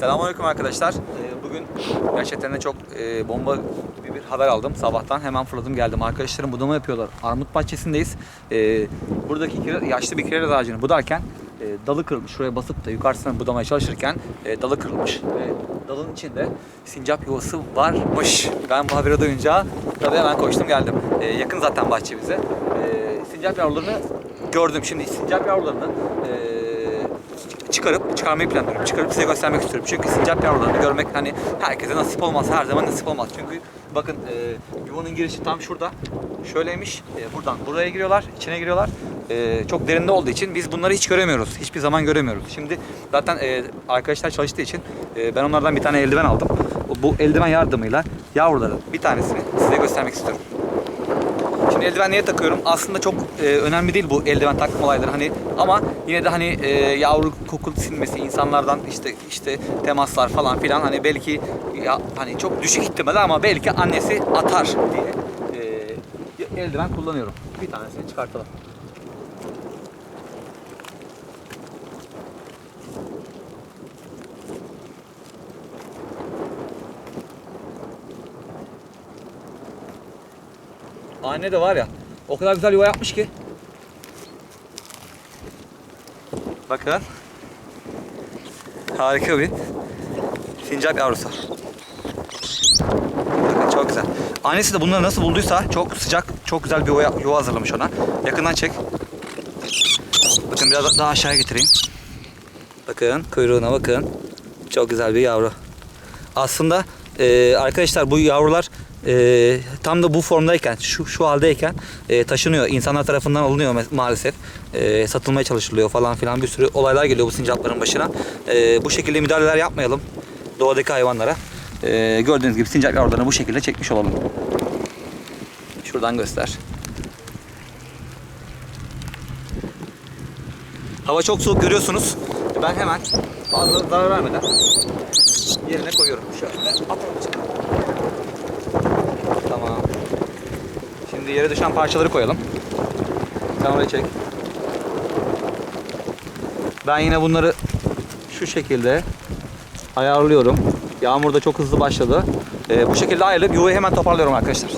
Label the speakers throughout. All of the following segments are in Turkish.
Speaker 1: Selamünaleyküm arkadaşlar. Ee, Bugün gerçekten de çok e, bomba gibi bir haber aldım sabahtan. Hemen fırladım geldim. Arkadaşlarım budama yapıyorlar. Armut bahçesindeyiz. Ee, Buradaki yaşlı bir kireç ağacını budarken e, dalı kırılmış. Şuraya basıp da yukarısından budamaya çalışırken e, dalı kırılmış. Ve dalın içinde sincap yuvası varmış. Ben bu haberi duyunca tabii hemen koştum geldim. Yakın zaten bahçe bize. Sincap yavrularını gördüm. Şimdi sincap yavrularını çıkarıp çıkarmayı planlıyorum. Çıkarıp size göstermek istiyorum. Çünkü sincap yavrularını görmek hani herkese nasip olmaz. Her zaman nasip olmaz. Çünkü bakın e, yuvanın girişi tam şurada. Şöyleymiş. E, buradan buraya giriyorlar. içine giriyorlar. E, çok derinde olduğu için biz bunları hiç göremiyoruz. Hiçbir zaman göremiyoruz. Şimdi zaten e, arkadaşlar çalıştığı için e, ben onlardan bir tane eldiven aldım. Bu eldiven yardımıyla yavruların bir tanesini size göstermek istiyorum. Şimdi eldiven niye takıyorum? Aslında çok e, önemli değil bu eldiven takma olayları hani ama yine de hani e, yavru koku silmesi insanlardan işte işte temaslar falan filan hani belki ya, hani çok düşük ihtimalle ama belki annesi atar diye e, eldiven kullanıyorum. Bir tanesini çıkartalım. Anne de var ya o kadar güzel yuva yapmış ki. Bakın. Harika bir sincap yavrusu. Bakın çok güzel. Annesi de bunları nasıl bulduysa çok sıcak, çok güzel bir yuva, yuva hazırlamış ona. Yakından çek. Bakın biraz daha aşağıya getireyim. Bakın kuyruğuna bakın. Çok güzel bir yavru. Aslında e, arkadaşlar bu yavrular e, tam da bu formdayken, şu şu haldeyken e, taşınıyor. İnsanlar tarafından alınıyor maalesef. E, satılmaya çalışılıyor falan filan bir sürü olaylar geliyor bu sincapların başına. E, bu şekilde müdahaleler yapmayalım doğadaki hayvanlara. E, gördüğünüz gibi sincap yavrularını bu şekilde çekmiş olalım. Şuradan göster. Hava çok soğuk görüyorsunuz. Ben hemen fazla zarar vermeden yerine koyuyorum. Şöyle atalım. Şimdi yere düşen parçaları koyalım. Sen oraya çek. Ben yine bunları şu şekilde ayarlıyorum. Yağmur da çok hızlı başladı. Ee, bu şekilde ayarlayıp yuvayı hemen toparlıyorum arkadaşlar.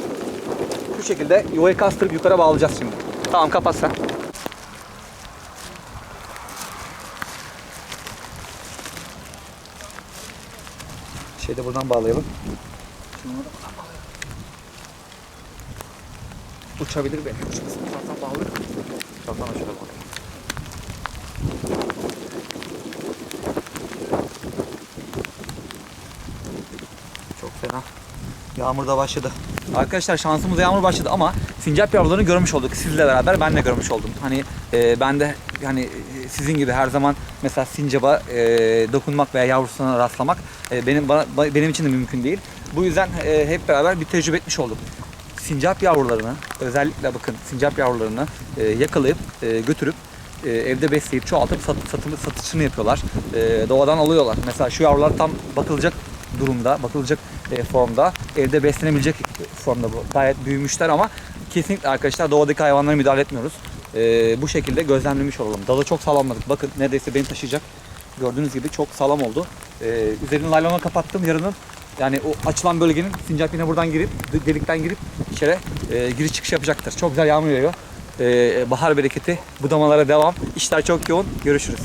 Speaker 1: Şu şekilde yuvayı kastırıp yukarı bağlayacağız şimdi. Tamam kapat sen. Şeyi de buradan bağlayalım. Da buradan bağlayalım. Uçabilir belki. Uçmasın. Zaten bağlıyorum. Zaten şöyle bağlayalım. Çok fena. Yağmur da başladı. Arkadaşlar şansımıza yağmur başladı ama sincap yavrularını görmüş olduk. Sizle beraber ben de görmüş oldum. Hani e, ben de hani e, sizin gibi her zaman mesela sincaba e, dokunmak veya yavrusuna rastlamak e, benim bana, ba- benim için de mümkün değil. Bu yüzden e, hep beraber bir tecrübe etmiş olduk. Sincap yavrularını özellikle bakın sincap yavrularını e, yakalayıp e, götürüp e, evde besleyip çoğaltıp sat, satımı, satışını yapıyorlar. E, doğadan alıyorlar. Mesela şu yavrular tam bakılacak durumda, bakılacak e, formda, evde beslenebilecek formda bu. Gayet büyümüşler ama kesinlikle arkadaşlar doğadaki hayvanlara müdahale etmiyoruz. E, bu şekilde gözlemlemiş olalım. Dalı çok sağlamladık. Bakın neredeyse beni taşıyacak. Gördüğünüz gibi çok sağlam oldu. E, üzerini laylona kapattım yarının. Yani o açılan bölgenin sincap yine buradan girip, delikten girip içeri e, giriş çıkış yapacaktır. Çok güzel yağmur yağıyor. E, bahar bereketi, budamalara devam. İşler çok yoğun. Görüşürüz.